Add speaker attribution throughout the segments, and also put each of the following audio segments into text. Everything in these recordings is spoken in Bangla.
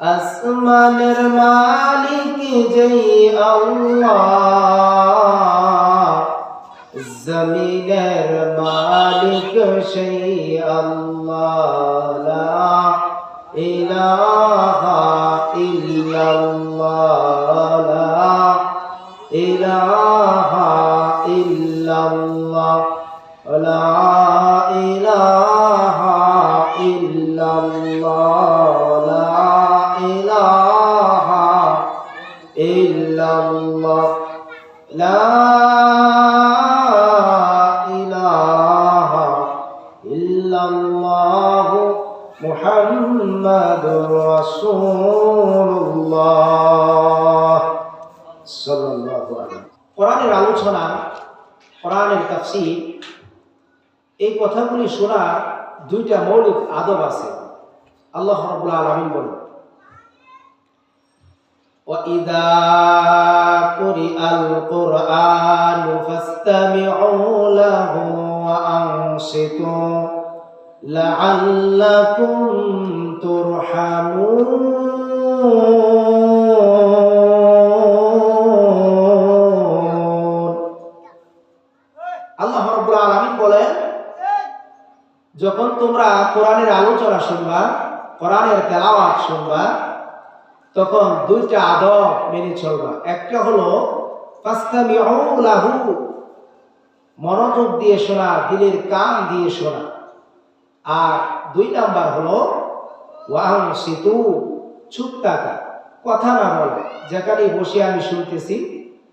Speaker 1: আসমানের মালিক যেই আল্লাহ। জমিনের মালিক সেই আল্লাহ। লা ইলাহা ইল্লাল্লাহ। লা ইলাহা ইল্লাল্লাহ লা ইলাহা ইল্লাল্লাহ লা ইলাহা ইল্লাল্লাহ লা ইলাহা ইল্লাল্লাহ মুহাম্মাদুর রাসূলুল্লাহ সাল্লাল্লাহু আলাইহি কোরআনের আলোচনা কোরআনের তাফসীর এই কথাগুলি শোনার দুইটা মৌলিক আদব আছে আল্লাহ রাব্বুল আলামিন বলেন وإذا قرئ القرآن فاستمعوا له وأنصتوا لعلكم ترحمون তোমরা কোরআনের আলোচনা শুনবা, কোরআনের তেলাওয়াত শুনবা, তখন দুইটা আদব মেনে চলবা। একটা হলো মনোযোগ দিয়ে শোনা, দিলের কান দিয়ে শোনা। আর দুই নাম্বার হলো, ওয়াহং সিতু, চুপ থাকা। কথা না বলা যেখানে বসে আমি শুনতেছি,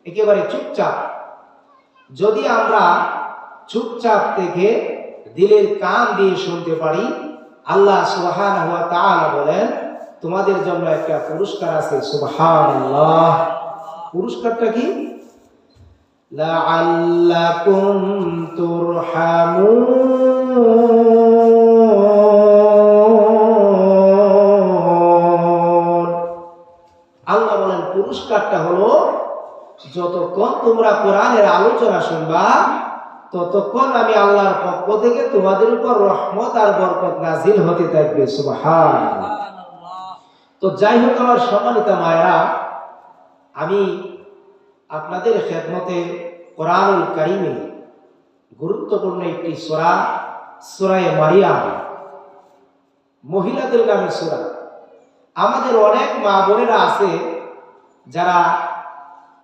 Speaker 1: একেবারে চুপচাপ। যদি আমরা চুপচাপ থেকে দিলের কান দিয়ে শুনতে পারি, আল্লাহ সুবহান হুয়া তাআলা বলেন, তোমাদের জন্য একটা পুরস্কার আছে, সুবহানাল্লাহ। পুরস্কারটা কি? আল্লাহ বলেন, পুরস্কারটা হলো, যতক্ষণ তোমরা কোরআনের আলোচনা শুনবা ততক্ষণ আমি আল্লাহর পক্ষ থেকে তোমাদের উপর রহমত আর বরকত নাজিল হতে থাকবে তো যাই হোক আমার সম্মানিত মায়েরা, আমি আপনাদের খেদমতে কোরআনুল কারিমে গুরুত্বপূর্ণ একটি সোরা, সোরায় মারিয়াম, মহিলাদের নামে সোরা। আমাদের অনেক মা বোনেরা আছে যারা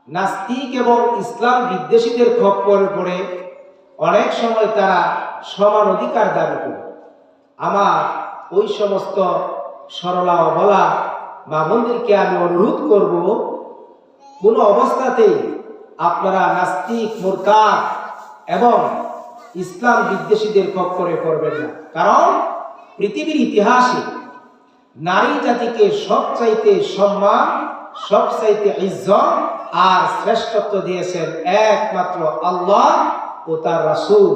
Speaker 1: নাস্তিক এবং ইসলাম বিদ্বেষীদের খপ্পরে পড়ে অনেক সময় তারা সমান অধিকার দাবি করে। আমার ওই সমস্ত সরলা অবলা মা বোনদেরকে আমি অনুরোধ করব, কোনো অবস্থাতেই আপনারা নাস্তিক মোরকা এবং ইসলাম বিদ্বেষীদের খপ্পরে করবেন না। কারণ পৃথিবীর ইতিহাসে নারী জাতিকে সবচাইতে সম্মান, সবচাইতে ইজ্জত আর শ্রেষ্ঠত্ব দিয়েছেন একমাত্র আল্লাহ ও তার রাসূল।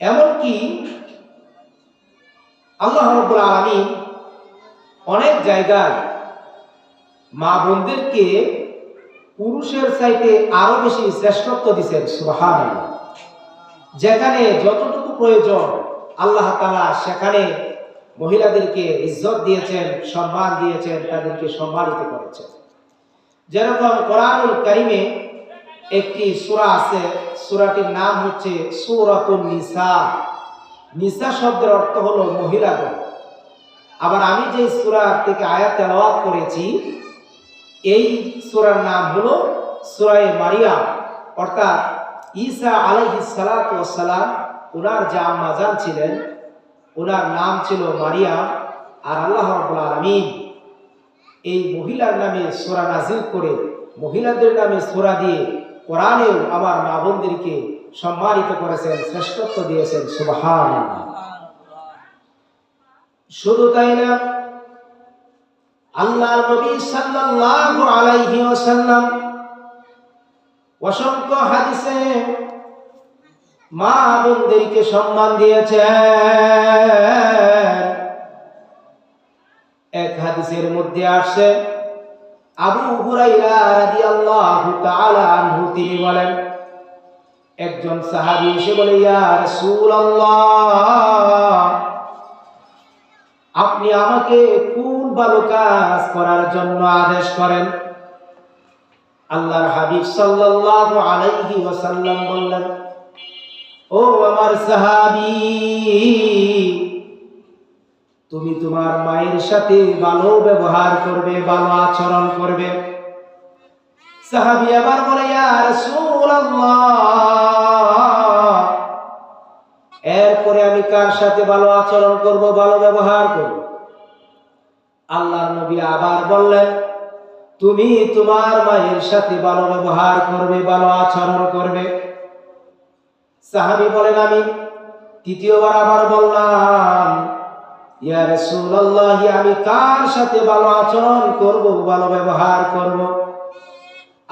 Speaker 1: এমনকি আল্লাহ রব্বুল আলামিন অনেক জায়গায় মা বোনদেরকে পুরুষের চাইতে আরও বেশি শ্রেষ্ঠত্ব দিচ্ছেন সুবহানাল্লাহ। যেখানে যতটুকু প্রয়োজন আল্লাহ তাআলা সেখানে মহিলাদেরকে ইজ্জত দিয়েছেন, সম্মান দিয়েছেন, তাদেরকে সম্মানিত করেছেন। যেরকম কোরআনুল কারিমে একটি সূরা আছে, সূরাটির নাম হচ্ছে সূরাতুন নিসা। নিসা শব্দের অর্থ হলো মহিলাগণ আবার আমি যে সুরা থেকে আয়াত তেলাওয়াত করেছি, এই সুরার নাম হলো সূরায়ে মারিয়াম। অর্থাৎ ঈসা আলাইহিস সালাতু ওয়াস সালাম ওনার যে আম্মা জান ছিলেন ওনার নাম ছিল মারিয়াম, আর আল্লাহ রাব্বুল আলামিন এই মহিলার নামে সোরা নাজিল করে, মহিলাদের নামে সোরা দিয়ে কোরআনেও আমার মা বোনদেরকে সম্মানিত করেছেন, শ্রেষ্ঠত্ব দিয়েছেন সুবহান শুধু তাই না আল্লাহ নবী সাল্লাল্লাহু আলাইহি ওয়াসাল্লাম অসংখ্য হাদিসে মা বোনদেরকে সম্মান দিয়েছেন। এক হাদিসের মধ্যে আবু হুরাইরা রাদিয়াল্লাহু তাআলা আনহু, তিনি বলেন, একজন সাহাবী এসে বলে, ইয়া রাসূলুল্লাহ, আপনি আমাকে কোন ভালো কাজ করার জন্য আদেশ করেন। আল্লাহর হাবিব সাল্লাল্লাহু আলাইহি ওয়াসাল্লাম বললেন, ও আমার সাহাবী তুমি তোমার মায়ের সাথে ভালো ব্যবহার করবে, ভালো আচরণ করবে। সাহাবী আবার বলে এরপরে আমি কার সাথে ভালো আচরণ করব, ভালো ব্যবহার করব? আল্লাহ নবী আবার বললেন, তুমি তোমার মায়ের সাথে ভালো ব্যবহার করবে, ভালো আচরণ করবে। সাহাবি বলেন, আমি তৃতীয়বার আবার বললাম ইয়া রাসূলুল্লাহ, আমি কার সাথে ভালো আচরণ করব, ভালো ব্যবহার করব?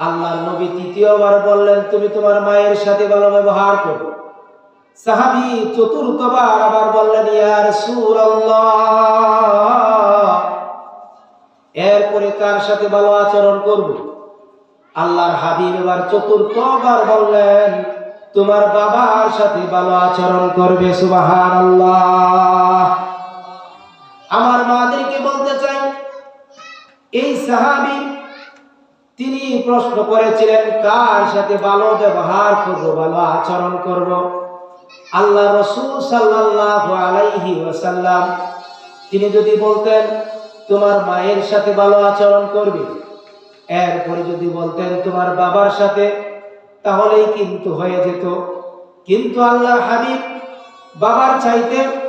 Speaker 1: আল্লাহর নবী তৃতীয়বার বললেন, তুমি তোমার মায়ের সাথে ভালো ব্যবহার করবে সাহাবী চতুর্থবার আবার বললেন, ইয়া রাসূলুল্লাহ, এরপরে কার সাথে ভালো আচরণ করব? আল্লাহর হাবিব এবার চতুর্থবার বললেন, তোমার বাবার সাথে ভালো আচরণ করবে, সুবহানাল্লাহ। আমার মাদেরকে বলতে চাই। এই সাহাবী, তিনি প্রশ্ন করেছিলেন, কার সাথে ভালো ব্যবহার করব, ভালো আচরণ করব? আল্লাহ রসুল সাল্লাল্লাহু আলাইহি ওয়াসাল্লাম, তিনি যদি বলতেন, তোমার মায়ের সাথে ভালো আচরণ করবে? এরপরে যদি বলতেন, তোমার বাবার সাথে? তাহলেই কিন্তু হয়ে যেত। কিন্তু আল্লাহ হাবিব বাবার চাইতে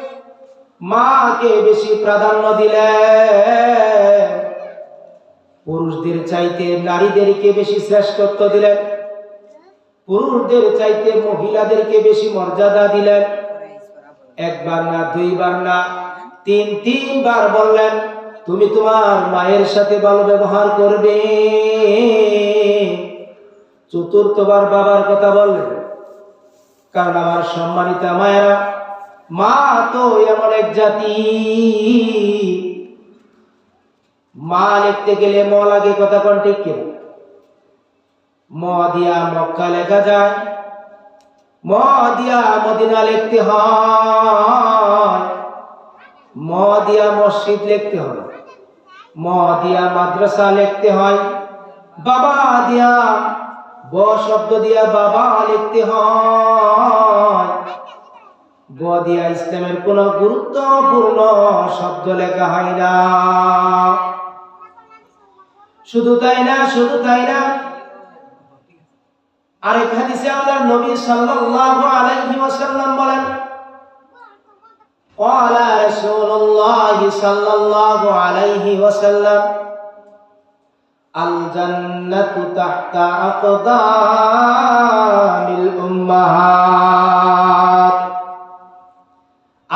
Speaker 1: মাকে বেশি প্রাধান্য দিলেন পুরুষদের চাইতে নারীদেরকে বেশি শ্রেষ্ঠত্ব দিলেন। পুরুষদের চাইতে মহিলাদেরকে বেশি মর্যাদা দিলেন। একবার না, দুইবার না, তিন, তিনবার বললেন, তুমি তোমার মায়ের সাথে ভালো ব্যবহার করবে। চতুর্থবার বাবার কথা বললেন। কারণ আমার সম্মানিতা মায়েরা মা তো এমন এক জাতি। মা লিখতে গেলে ম লাগে কথা কোন ঠিক কিনা? ম দিয়া মক্কা লেখা যায়। ম দিয়া মদিনা লিখতে হয়। ম দিয়া মসজিদ লিখতে হয়। ম দিয়া মাদ্রাসা লিখতে হয়। বাবা দিয়া ব শব্দ দিয়া বাবা লিখতে হয়। ব দিয়া ইসলামের কোন গুরুত্বপূর্ণ শব্দ লেখা হয় না শুধু তাই না শুধু তাই না আরেক হাদিসে আল্লাহর নবী সাল্লাল্লাহু আলাইহি ওয়াসাল্লাম বলেন قال رسول الله صلى الله عليه وسلم الجنة تحت أقدام الأمهات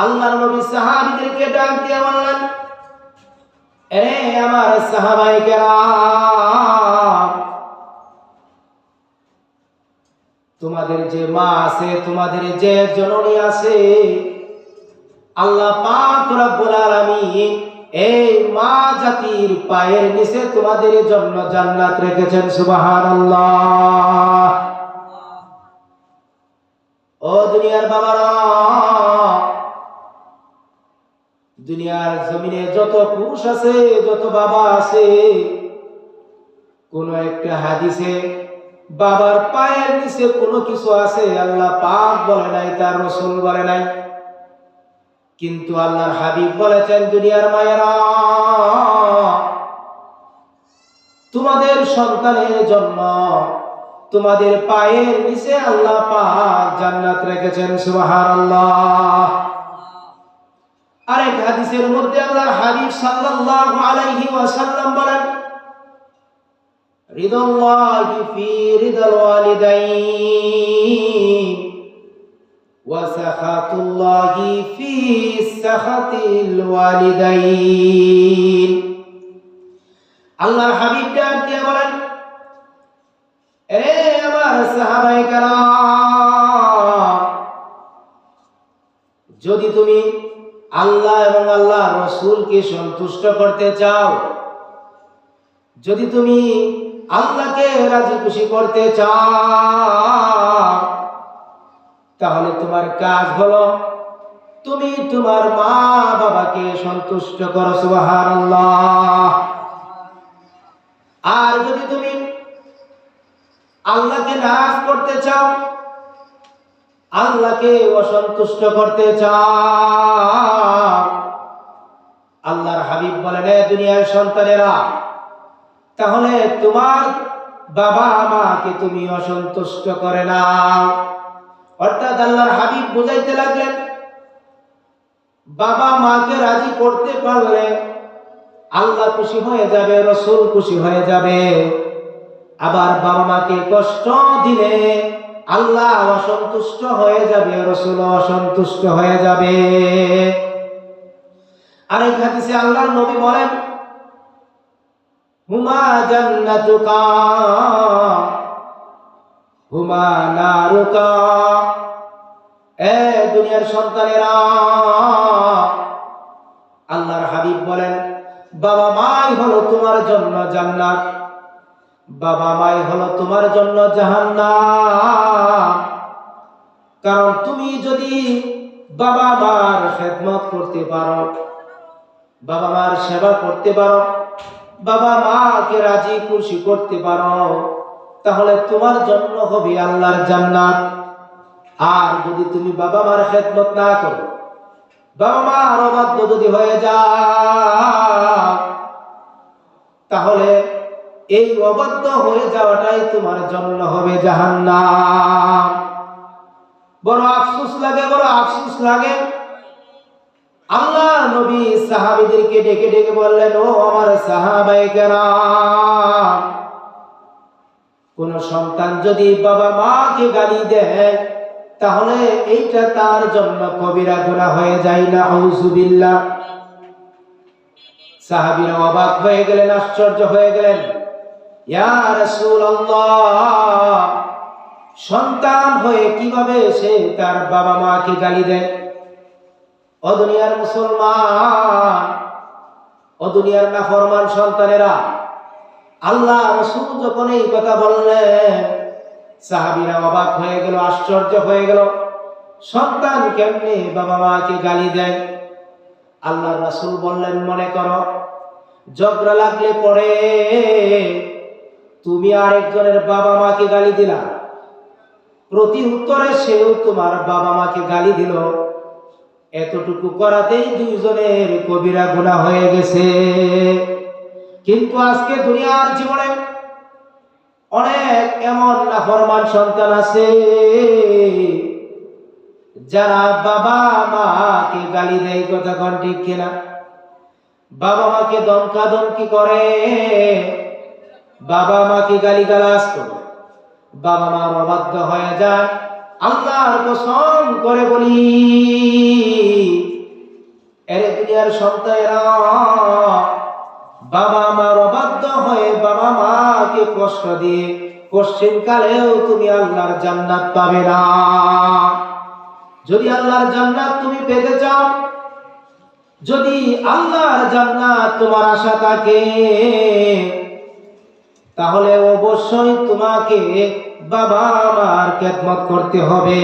Speaker 1: আল্লাহর নবী সাহাবীদেরকে ডাক দিয়ে বললেন, এরে আমার সাহাবাই তোমাদের যে মা আছে, তোমাদের যে জননী আছে, আল্লাহ পাক রব্বুল আলামিন এই মা জাতির পায়ের নিচে তোমাদের জন্য জান্নাত রেখেছেন, সুবহানাল্লাহ। ও দুনিয়ার বাবারা দুনিয়ার জমিনে যত পুরুষ আছে, যত বাবা আছে, কোন একটা হাদিসে বাবার পায়ের নিচে কোনো কিছু আছে, আল্লাহ পাক বলে নাই, তার রসুল বলে নাই। কিন্তু আল্লাহর হাবিব বলেছেন, দুনিয়ার মায়েরা, তোমাদের সন্তানের জন্য তোমাদের পায়ের নিচে আল্লাহ পাক জান্নাত রেখেছেন, সুবহানাল্লাহ। আরেক হাদিসের মধ্যে আল্লাহর হাবিব সাল্লাল্লাহু আলাইহি ওয়াসাল্লাম বলেন, রিদাল্লাহি ফি রিদাল ওয়ালিদাইন ওয়া সাখাতুল্লাহি ফি সাখাতিল ওয়ালিদাইন। আল্লাহর হাবিব ডাক দিয়ে বলেন এ আমার সাহাবায়ে কেরাম, যদি তুমি আল্লাহ এবং আল্লাহ রসুলকে সন্তুষ্ট করতে চাও। যদি তুমি আল্লাহকে রাজি খুশি করতে চাও, তাহলে তোমার কাজ হলো তুমি তোমার মা বাবাকে সন্তুষ্ট করো, সুবহানাল্লাহ। আর যদি তুমি আল্লাহকে নারাজ করতে চাও আল্লাহকে অসন্তুষ্ট করতে চাও আল্লাহর হাবিব বলেন, "এ দুনিয়ার সন্তানেরা, তাহলে তোমার বাবা মাকে তুমি অসন্তুষ্ট করে না। অর্থাৎ আল্লাহর হাবিব বুঝাইতে লাগলেন, বাবা মাকে রাজি করতে পারলে আল্লাহ খুশি হয়ে যাবে, রসুল খুশি হয়ে যাবে। আবার বাবা মাকে কষ্ট দিলে আল্লাহ অসন্তুষ্ট হয়ে যাবে রসুল অসন্তুষ্ট হয়ে যাবে। আরেক হাদিসে আল্লাহর নবী বলেন, হুমা জান্নাতুকা, হুমা নারুকা, এ দুনিয়ার সন্তানেরা। আল্লাহর হাবিব বলেন, বাবা মাই হলো তোমার জন্য জান্নাত। বাবা মাই হলো তোমার জন্য জাহান্নাম। কারণ তুমি যদি বাবা মার খেদমত করতে পারো, বাবা মার সেবা করতে পারো, বাবা মাকে রাজি খুশি করতে পারো, তাহলে তোমার জন্য হবে আল্লাহর জান্নাত। আর যদি তুমি বাবা মার খেদমত না করো, বাবা মার অবাধ্য যদি হয়ে যাও, তাহলে এই অবাধ্য হয়ে যাওয়াটাই তোমার জন্য হবে জাহান্নাম। বড় আফসোস লাগে, বড় আফসোস লাগে। আল্লাহ নবী সাহাবীদেরকে ডেকে ডেকে বললেন, ও আমার সাহাবাই কেরাম, কোন সন্তান যদি বাবা মাকে গালি দেয়, তাহলে এইটা তার জন্য কবিরা গুণা হয়ে যায় না হুজুবিল্লাহ সাহাবীরা অবাক হয়ে গেলেন, আশ্চর্য হয়ে গেলেন। সন্তান হয়ে কীভাবে সে তার বাবা মাকে গালি দেয়? ও দুনিয়ার মুসলমান, ও দুনিয়ার নাফরমান সন্তানেরা, আল্লাহ রসুল যখন এই কথা বললেন, সাহাবিরা অবাক হয়ে গেল, আশ্চর্য হয়ে গেল, সন্তান কেমনে বাবা মাকে গালি দেয়? আল্লাহ রাসূল বললেন, মনে করো, ঝগড়া লাগলে পরে তুমি আরেকজনের বাবা মাকে গালি দিলা। প্রতি উত্তরে সেও তোমার বাবা মাকে গালি দিল। এতটুকু করাতেই দুইজনের কবিরা গুণা হয়ে গেছে। কিন্তু আজকে দুনিয়ার জীবনে অনেক এমন নাফরমান সন্তান আছে, যারা বাবা মাকে গালি দেয় কথা কন ঠিক কিনা? বাবা মাকে দমকা দমকি করে। বাবা মাকে গালি গালাজ করে। বাবা মা অবাধ্য হয়ে যায়, আল্লাহর কসম করে বলি, এর দুনিয়ার সন্তানেরা, বাবা মার অবাধ্য হয়ে বাবা মাকে কষ্ট দিয়ে পশ্চিম কালেও তুমি আল্লাহর জান্নাত পাবে না। যদি আল্লাহর জান্নাত তুমি পেতে চাও, যদি আল্লাহর জান্নাত তোমার আশা থাকে তাহলে অবশ্যই তোমাকে বাবা আমার খেদমত করতে হবে।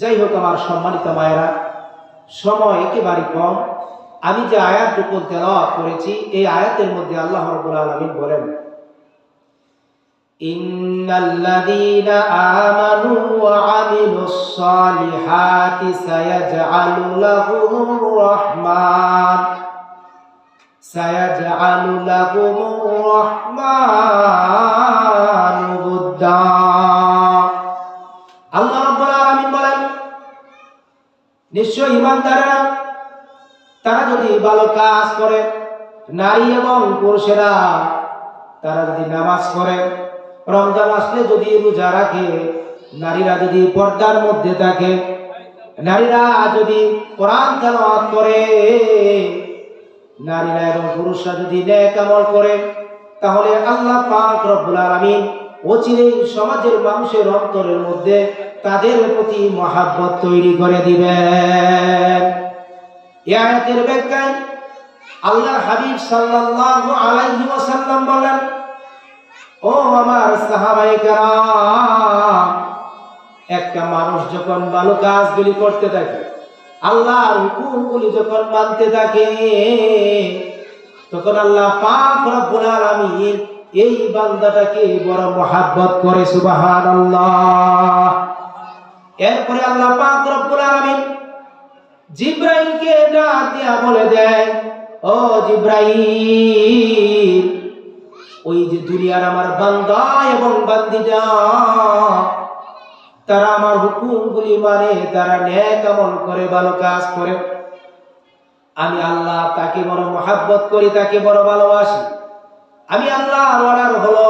Speaker 1: যাই হোক আমার সম্মানিত মায়েরা, সময় একেবারে কম। আমি যে আয়াতটুকু তেলাওয়াত করেছি, এই আয়াতের মধ্যে আল্লাহ রাব্বুল আলামিন বলেন, ইন্নাল্লাযীনা আমানু সায়াজআলু লাহুমুর রাহমান বুদ্দা আল্লাহ রাব্বুল আলামিন বলেন, নিশ্চয় ইমানদারেরা, তারা যদি ভালো কাজ করে, নারী এবং পুরুষেরা, তারা যদি নামাজ পড়ে, রমজান আসলে যদি রোজা রাখে, নারীরা যদি পর্দার মধ্যে থাকে, নারীরা যদি কোরআন তেলাওয়াত করে নারীরা এবং পুরুষরা যদি নেক আমল করে, তাহলে আল্লাহ পাক রব্বুল আলামিন অচিরেই সমাজের মানুষের অন্তরের মধ্যে তাদের প্রতি মহাব্বত তৈরি করে দিবেন। এই আয়াতের ব্যাখ্যায় আল্লাহর হাবিব সাল্লাল্লাহু আলাইহি ওয়াসাল্লাম বলেন, ও আমার সাহাবায়ে কেরাম, একটা মানুষ যখন ভালো কাজগুলি করতে থাকে আল্লাহর হুকুমগুলি যখন মানতে থাকে, তখন আল্লাহ পাক রব্বুল আলামিন এই বান্দাটাকে বড় মহাব্বত করে, সুবহানাল্লাহ। এরপরে আল্লাহ পাক রব্বুল আলামিন জিব্রাইলকে ডাক দিয়া বলে দেয়, ও জিব্রাইল, ওই যে দুনিয়ার আমার বান্দা এবং বান্দিটা তারা আমার হুকুমগুলি মানে তারা ন্যাক আমল করে, ভালো কাজ করে। আমি আল্লাহ তাকে বড় মহাব্বত করি, তাকে বড় ভালোবাসি। আমি আল্লাহ অর্ডার হলো,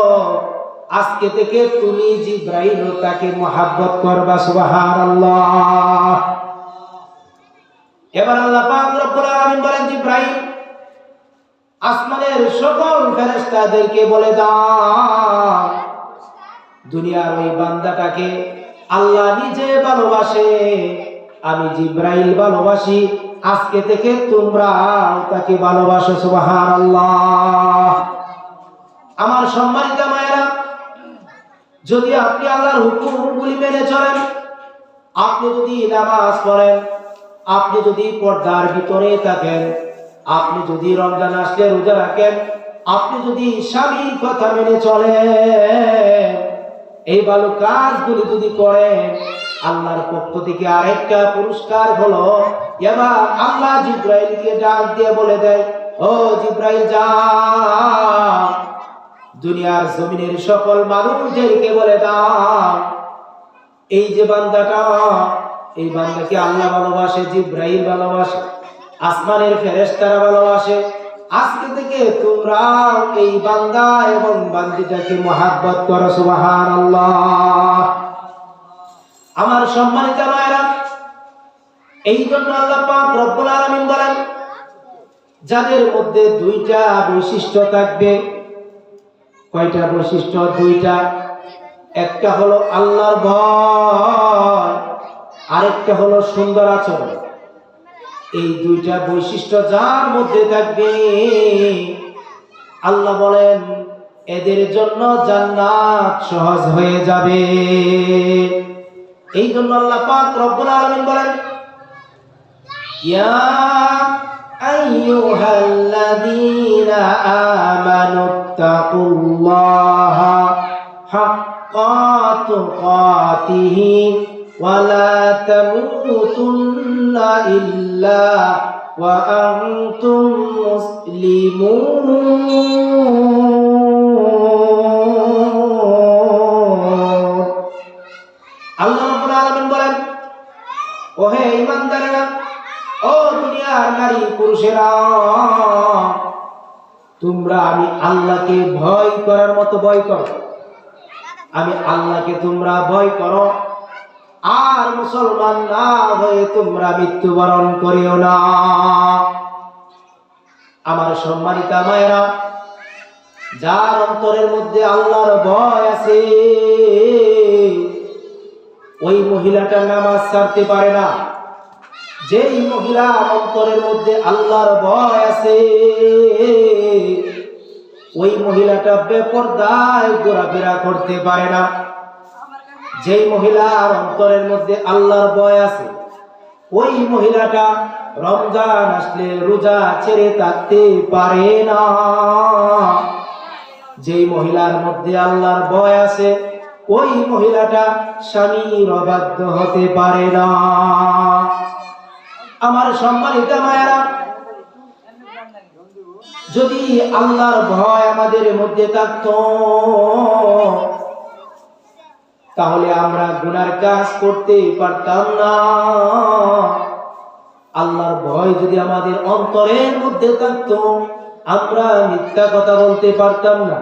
Speaker 1: আজকে থেকে তুমি জিব্রাইল তাকে মহাব্বত করবা সুবাহার আল্লাহ এবার আল্লাহ পাক রব্বুল আলামিন বলেন, জিব্রাইল, আসমানের সকল ফেরেশতাদেরকে বলে দাও, দুনিয়ার ওই বান্দাটাকে আল্লাহ নিজে ভালোবাসে। আমি জিব্রাইল ভালোবাসি। আজকে থেকে তোমরা তাকে ভালোবাসো, সুবহানাল্লাহ। আমার সম্মানিত মায়েরা, যদি আপনি আল্লাহর হুকুমগুলি মেনে চলেন, আপনি যদি নামাজ পড়েন, আপনি যদি পর্দার ভিতরে থাকেন, আপনি যদি রমজান আসলে রোজা রাখেন, আপনি যদি স্বামীর কথা মেনে চলেন এই ভালো কাজগুলি যদি করেন, আল্লাহর পক্ষ থেকে আরেকটা পুরস্কার হলো। এবার আল্লাহ জিব্রাইলকে ডাক দিয়ে বলে দেয়, ও জিব্রাইল যা দুনিয়ার জমিনের সকল মানুষদেরকে বলে দাও। এই যে বান্দাটা, এই বান্দাকে আল্লাহ ভালোবাসে, জিব্রাইল ভালোবাসে, আসমানের ফেরেশতারা ভালোবাসে আজকে থেকে তোমরা এই বান্দা এবং বান্দিটাকে মহাব্বত করো, সুবহানাল্লাহ। আমার সম্মানিত মায়েরা এই জন্য আল্লাহ বলেন, যাদের মধ্যে দুইটা বৈশিষ্ট্য থাকবে, কয়টা বৈশিষ্ট্য? দুইটা। একটা হলো আল্লাহর ভয়, আরেকটা হলো সুন্দর আচরণ। এই দুইটা বৈশিষ্ট্য যার মধ্যে থাকবে। আল্লাহ বলেন, এদের জন্য জান্নাত সহজ হয়ে যাবে। এই জন্য আল্লাহ পাক রব্বুল আলামিন বলেন, ইয়া আইয়ুহাল্লাযীনা আমানুত্তাকুল্লাহা হাক্কা তুকাতিহি। ولا تموتن إلا وأنتم مسلمون আল্লাহ রাব্বুল আলামিন বলেন ও হে ঈমানদারেরা ও দুনিয়ার নারী পুরুষেরা তোমরা আমি আল্লাহকে ভয় করার মতো ভয় করো আমি আল্লাহকে তোমরা ভয় করো আর মুসলমান না হয়ে তোমরা মৃত্যুবরণ করিও না। আমার সম্মানিতা মায়েরা, যার অন্তরের মধ্যে আল্লাহর ভয় আছে, ওই মহিলাটা নামাজ ছাড়তে পারে না। যেই মহিলা অন্তরের মধ্যে আল্লাহর ভয় আছে, ওই মহিলাটা বেপরদায় ঘোরাফেরা করতে পারে না। যেই মহিলার অন্তরের মধ্যে আল্লাহর ভয় আছে, ওই মহিলাটা রমজান আসলে রোজা ছেড়ে থাকতে পারে না। যেই মহিলার মধ্যে আল্লাহর ভয় আছে, ওই মহিলাটা স্বামীর অবাধ্য হতে পারে না। আমার সম্মানিত মায়েরা, যদি আল্লাহর ভয় আমাদের মধ্যে থাকতো তাহলে আমরা গুনার কাজ করতে পারতাম না। আল্লাহর ভয় যদি আমাদের অন্তরের মধ্যে থাকতো, আমরা মিথ্যা কথা বলতে পারতাম না।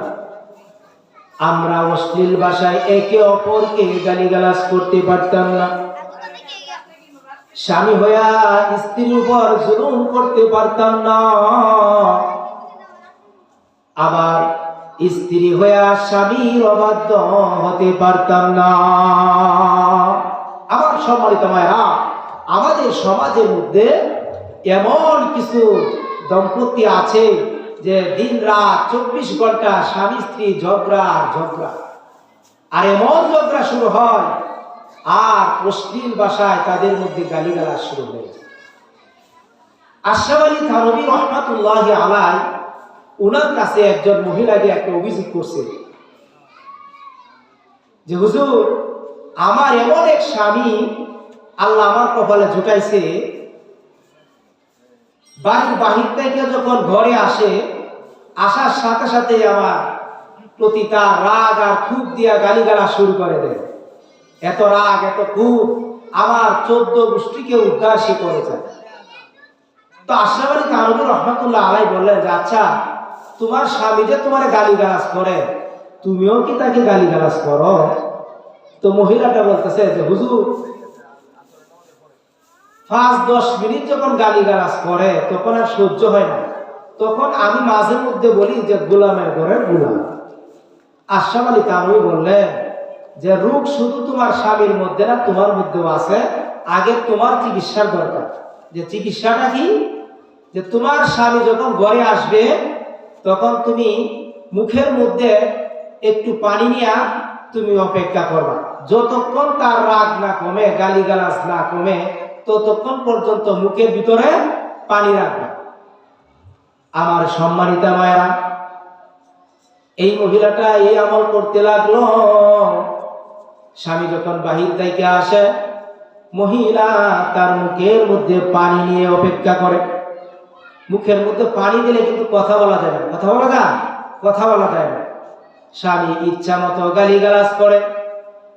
Speaker 1: আমরা অশ্লীল ভাষায় একে অপরকে গালিগালাজ করতে পারতাম না। স্বামী হইয়া স্ত্রীর উপর জুলুম করতে পারতাম না। আবার স্ত্রী হইয়া স্বামীর অবাধ্য হতে পারতাম না। আমার সম্মানিত মায়েরা, আমাদের সমাজের মধ্যে এমন কিছু দম্পতি আছে যে দিন রাত চব্বিশ ঘণ্টা স্বামী স্ত্রী ঝগড়া ঝগড়া। আর এমন ঝগড়া শুরু হয়, আর অশ্লীল ভাষায় তাদের মধ্যে গালিগালা শুরু হয়ে যায়। আশরাফ থানবী রহমাতুল্লাহ আলাই ওনার কাছে একজন মহিলাকে একটা অভিযোগ করছে যে, হুজুর, আমার এমন এক স্বামী আল্লাহ আমার কপালে জুটাইছে। বাড়ির বাহির থেকে যখন ঘরে আসে, আসার সাথে সাথে আমার প্রতি তার রাগ আর খুব দিয়া গালিগালা শুরু করে দেয়। এত রাগ, এত খুব আমার চোদ্দ গোষ্ঠীকে উদ্ধার সে করেছে। তো আশরাফ আলী তানবী রহমতুল্লাহ আলাই বললেন যে আচ্ছা তোমার স্বামী যে তোমার গালিগালাজ করে, তুমিও কি তাকে গালিগালাজ করো? তো মহিলাটা বলতেছে যে, হুজুর, পাঁচ দশ মিনিট যখন গালিগালাজ করে, তখন আর সহ্য হয় না। তখন আমি মাঝে মধ্যে বলি যে, গোলামের ঘরের গোলাম। আশরাফ আলী তানবী বললেন যে, রোগ শুধু তোমার স্বামীর মধ্যে না, তোমার মধ্যেও আছে। আগে তোমার চিকিৎসার দরকার। যে চিকিৎসাটা কি? যে তোমার স্বামী যখন ঘরে আসবে তখন তুমি মুখের মধ্যে একটু পানি নিয়ে তুমি অপেক্ষা করবা। যতক্ষণ তার রাগ না কমে, গালিগালাজ না কমে, ততক্ষণ পর্যন্ত মুখের ভিতরে পানি রাখবে। আমার সম্মানিতা মায়েরা, এই মহিলাটা এই আমল করতে লাগল। স্বামী যখন বাহির থেকে আসে, মহিলা তার মুখের মধ্যে পানি নিয়ে অপেক্ষা করে। মুখের মধ্যে পানি দিলে কিন্তু কথা বলা যায় না। কথা বলা যায়? কথা বলা যায় না। স্বামী ইচ্ছা মতো গালিগালাজ করে,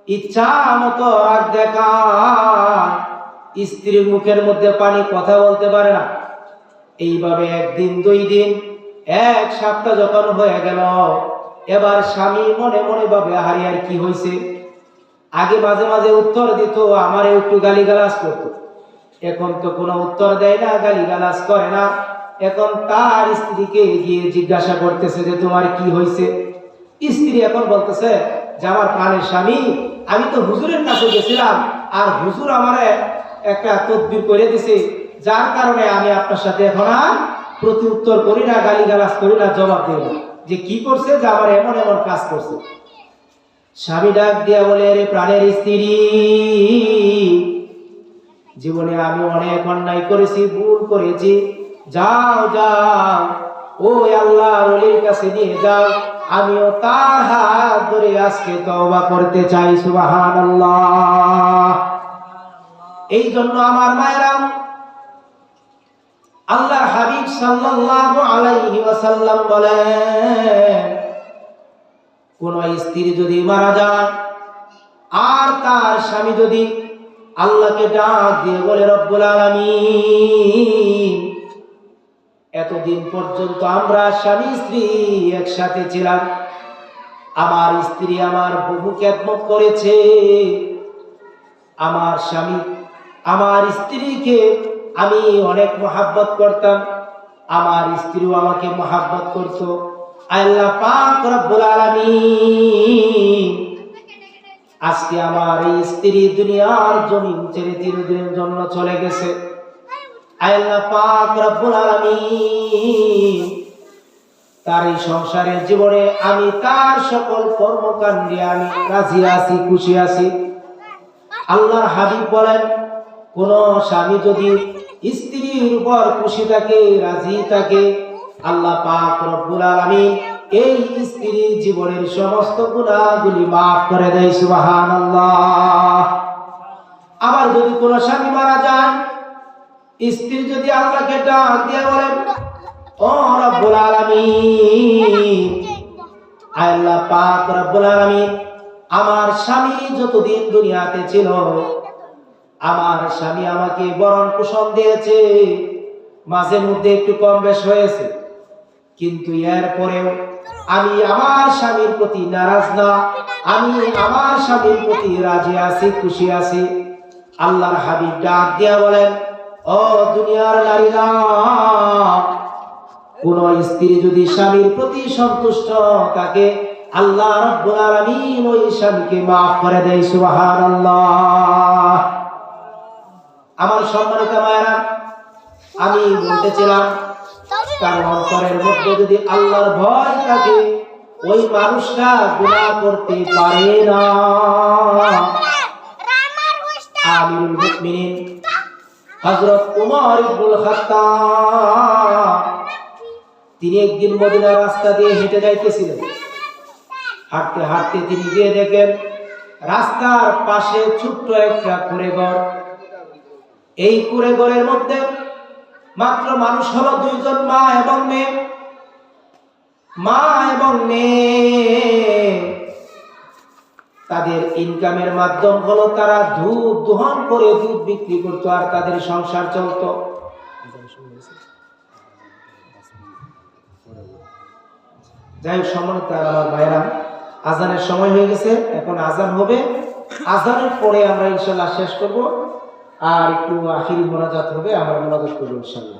Speaker 1: ইচ্ছা মতো রাগ দেখায়, স্ত্রীর মুখের মধ্যে পানি কথা বলতে পারে না। এইভাবে একদিন, দুই দিন, এক সপ্তাহ যখন হয়ে গেল, এবার স্বামী মনে মনে ভাবে হারি আর কি হয়েছে আগে মাঝে মাঝে উত্তর দিত, আমারে একটু গালিগালাজ করতো। এখন তো কোনো উত্তর দেয় না, গালিগালাজ করে না। এখন তার স্ত্রীকে গিয়ে জিজ্ঞাসা করতেছে যে তোমার কি হয়েছে? স্ত্রী এখন বলতেছে যে আমার প্রাণের স্বামী, আমি তো হুজুরের কাছে গেছিলাম আর হুজুর আমারে একটা তদবির করে দিছে, যার কারণে আমি আপনার সাথে এখন আর প্রতি উত্তর করি না গালি গালিগালাজ করি না, জবাব না। যে কি করছে? যে আমার এমন এমন কাজ করছে। স্বামী ডাক দিয়া বলে রে প্রাণের স্ত্রী, জীবনে আমি অনেক অন্যায় করেছি, ভুল করেছি যাও যাও, ও আল্লাহ রলির কাছে নিয়ে যাও। আমিও তার হাত ধরে আজকে তওবা করতে চাই, সুবহানাল্লাহ। এই জন্য আমার মায়েরা, আল্লাহর হাবিব সাল্লাল্লাহু আলাইহি ওয়াসাল্লাম বলেন, কোন স্ত্রী যদি মারা যায়, আর তার স্বামী যদি আল্লাহকে ডাক দিয়ে বলে, রব্বুল আলামিন এতদিন পর্যন্ত আমরা স্বামী স্ত্রী একসাথে ছিলাম। আমার স্ত্রী আমার বহু খেদমত করেছে। আমার স্বামী, আমার স্ত্রীকে আমি অনেক মহাব্বত করতাম। আমার স্ত্রীও আমাকে মহাব্বত করতো। আল্লাহ পাক আজকে আমার এই স্ত্রী দুনিয়ার জমিন ছেড়ে চিরদিনের জন্য চলে গেছে। আল্লাহ পাক রব্বুল তার এই সংসারের জীবনে আমি তার সকল কর্মকাণ্ডে আমি রাজি আছি, খুশি আছি। আল্লাহর হাবিব বলেন, কোন স্বামী যদি স্ত্রীর উপর খুশি থাকে, রাজি থাকে, আল্লাহ পাক রব্বুল আলামিন এই স্ত্রীর জীবনের সমস্ত গুণাগুলি মাফ করে দেয়, সুবহানাল্লাহ। আবার যদি কোনো স্বামী মারা যায় স্ত্রী যদি আল্লাহকে ডাক দিয়ে বলেন ও রব্বুল আলামিন আল্লাহ পাক রব্বুল আলামিন, আমার স্বামী যতদিন দুনিয়াতে ছিল, আমার স্বামী আমাকে বরণ পোষণ দিয়েছে। মাঝে মধ্যে একটু কম বেশ হয়েছে। কিন্তু এর পরেও আমি আমার স্বামীর প্রতি নারাজ না, আমি আমার স্বামীর প্রতি রাজি আছি, খুশি আছি। আল্লাহর হাবিব ডাক দিয়া বলেন ও দুনিয়ার নারীরা, কোন স্ত্রী যদি স্বামীর প্রতি সন্তুষ্ট থাকে, আল্লাহ রাব্বুল আলামিন ওই স্বামীকে maaf করে দেয়, সুবহানাল্লাহ। আমার সম্মানিত মায়েরা, আমি বলতেছিলাম তার অন্তরের মধ্যে যদি আল্লাহর ভয় থাকে, ওই মানুষটা গুনাহ করতে পারে না। আমিরুল মুমিনিন হযরত ওমর ইবনুল তিনি একদিন মদিনার রাস্তা দিয়ে হেঁটে যাইতেছিলেন। হাঁটতে হাঁটতে তিনি গিয়ে দেখেন, রাস্তার পাশে ছোট্ট একটা কুড়ে ঘর এই কুড়ে ঘরের মধ্যে মাত্র মানুষ হলো দুইজন মা এবং মেয়ে। মা এবং মেয়ে। তাদের ইনকামের মাধ্যম হলো তারা দুধ দোহন করে দুধ বিক্রি করতো আর তাদের সংসার চলতো। যাই হোক, সম্মানিত আমার ভাইরা আজানের সময় হয়ে গেছে, এখন আজান হবে। আজানের পরে আমরা ইনশাল্লাহ শেষ করব আর একটু আখিরি মোনাজাত হবে আমরা মোনাজাত করব ইনশাল্লাহ।